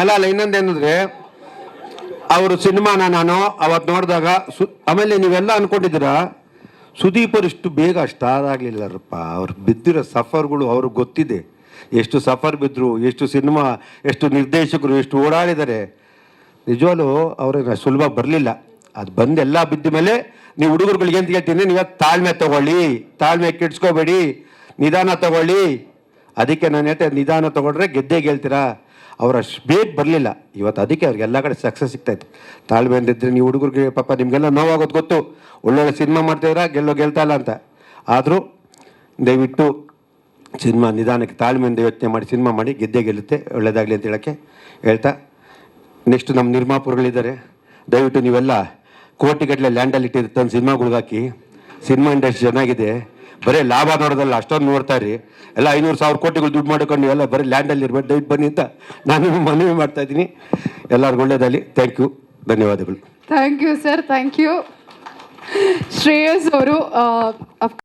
ಅಲ್ಲ ಅಲ್ಲ ಇನ್ನೊಂದೇನಂದ್ರೆ ಅವರು ಸಿನಿಮಾನ ನಾನು ಅವತ್ತು ನೋಡಿದಾಗ ಸು, ಆಮೇಲೆ ನೀವೆಲ್ಲ ಅನ್ಕೊಂಡಿದ್ದೀರಾ ಸುದೀಪ್ ಅವ್ರು ಇಷ್ಟು ಬೇಗ ಸ್ಟಾರ್ ಆಗಲಿಲ್ಲರಪ್ಪ ಅವ್ರು ಬಿದ್ದಿರೋ ಸಫರ್ಗಳು ಅವ್ರಿಗೆ ಗೊತ್ತಿದೆ. ಎಷ್ಟು ಸಫರ್ ಬಿದ್ದರು ಎಷ್ಟು ಸಿನಿಮಾ, ಎಷ್ಟು ನಿರ್ದೇಶಕರು, ಎಷ್ಟು ಓಡಾಡಿದ್ದಾರೆ. ನಿಜವಾಗ್ಲೂ ಅವ್ರಿಗೆ ಸುಲಭ ಬರಲಿಲ್ಲ. ಅದು ಬಂದು ಎಲ್ಲ ಬಿದ್ದ ಮೇಲೆ ನೀವು ಹುಡುಗರುಗಳಿಗೆ ಅಂತ ಹೇಳ್ತೀನಿ, ನೀವು ತಾಳ್ಮೆ ತಗೊಳ್ಳಿ, ತಾಳ್ಮೆ ಕೆಡ್ಸ್ಕೋಬೇಡಿ, ನಿಧಾನ ತಗೊಳ್ಳಿ. ಅದಕ್ಕೆ ನಾನು ಹೇಳ್ತೇನೆ ನಿಧಾನ ತಗೊಂಡ್ರೆ ಗೆದ್ದೇ ಗೆಲ್ತೀರಾ? ಅವ್ರು ಅಷ್ಟು ಬೇಗ ಬರಲಿಲ್ಲ. ಇವತ್ತು ಅದಕ್ಕೆ ಅವ್ರಿಗೆ ಎಲ್ಲ ಕಡೆ ಸಕ್ಸಸ್ ಸಿಗ್ತೈತೆ ತಾಳ್ಮೆ ಅಂದಿದ್ರೆ ನೀವು ಹುಡುಗರಿಗೆ, ಪಾಪ ನಿಮಗೆಲ್ಲ ನೋವಾಗೋದು ಗೊತ್ತು. ಒಳ್ಳೊಳ್ಳೆ ಸಿನಿಮಾ ಮಾಡ್ತಾಯಿದ್ರ ಗೆಲ್ಲೋ ಗೆಲ್ತಾ ಇಲ್ಲ ಅಂತ. ಆದರೂ ದಯವಿಟ್ಟು ಸಿನಿಮಾ ನಿಧಾನಕ್ಕೆ, ತಾಳ್ಮೆಯಿಂದ ಯೋಚನೆ ಮಾಡಿ, ಸಿನಿಮಾ ಮಾಡಿ, ಗೆದ್ದೇ ಗೆಲ್ಲುತ್ತೆ ಒಳ್ಳೆಯದಾಗಲಿ ಅಂತ ಹೇಳೋಕ್ಕೆ ಹೇಳ್ತಾ ನೆಕ್ಸ್ಟ್ ನಮ್ಮ ನಿರ್ಮಾಪುರಗಳಿದ್ದಾರೆ. ದಯವಿಟ್ಟು ನೀವೆಲ್ಲ ಕೋಟಿಗಟ್ಟಲೆ ಲ್ಯಾಂಡಲ್ಲಿ ಇಟ್ಟಿದ್ದು ತಂದು ಸಿನಿಮಾಗಳಿಗಾಕಿ, ಸಿನಿಮಾ ಇಂಡಸ್ಟ್ರಿ ಚೆನ್ನಾಗಿದೆ. ಬರೀ ಲಾಭ ನೋಡೋದಲ್ಲ, ಅಷ್ಟೊಂದು ನೋಡ್ತಾ ಇರಿ. ಎಲ್ಲ ಐನೂರು ಸಾವಿರ ಕೋಟಿಗಳು ದುಡ್ಡು ಮಾಡ್ಕೊಂಡು ನೀವೆಲ್ಲ ಬರೀ ಲ್ಯಾಂಡಲ್ಲಿ ಇರ್ಬೇಕು ದಯವಿಟ್ಟು ಬನ್ನಿ ಅಂತ ನಾನು ಮನವಿ ಮಾಡ್ತಾ ಇದ್ದೀನಿ. ಎಲ್ಲರಿಗೂ ಒಳ್ಳೇದಾಗಲಿ. ಥ್ಯಾಂಕ್ ಯು ಧನ್ಯವಾದಗಳು. Thank you sir thank you Shreyas ಅವರು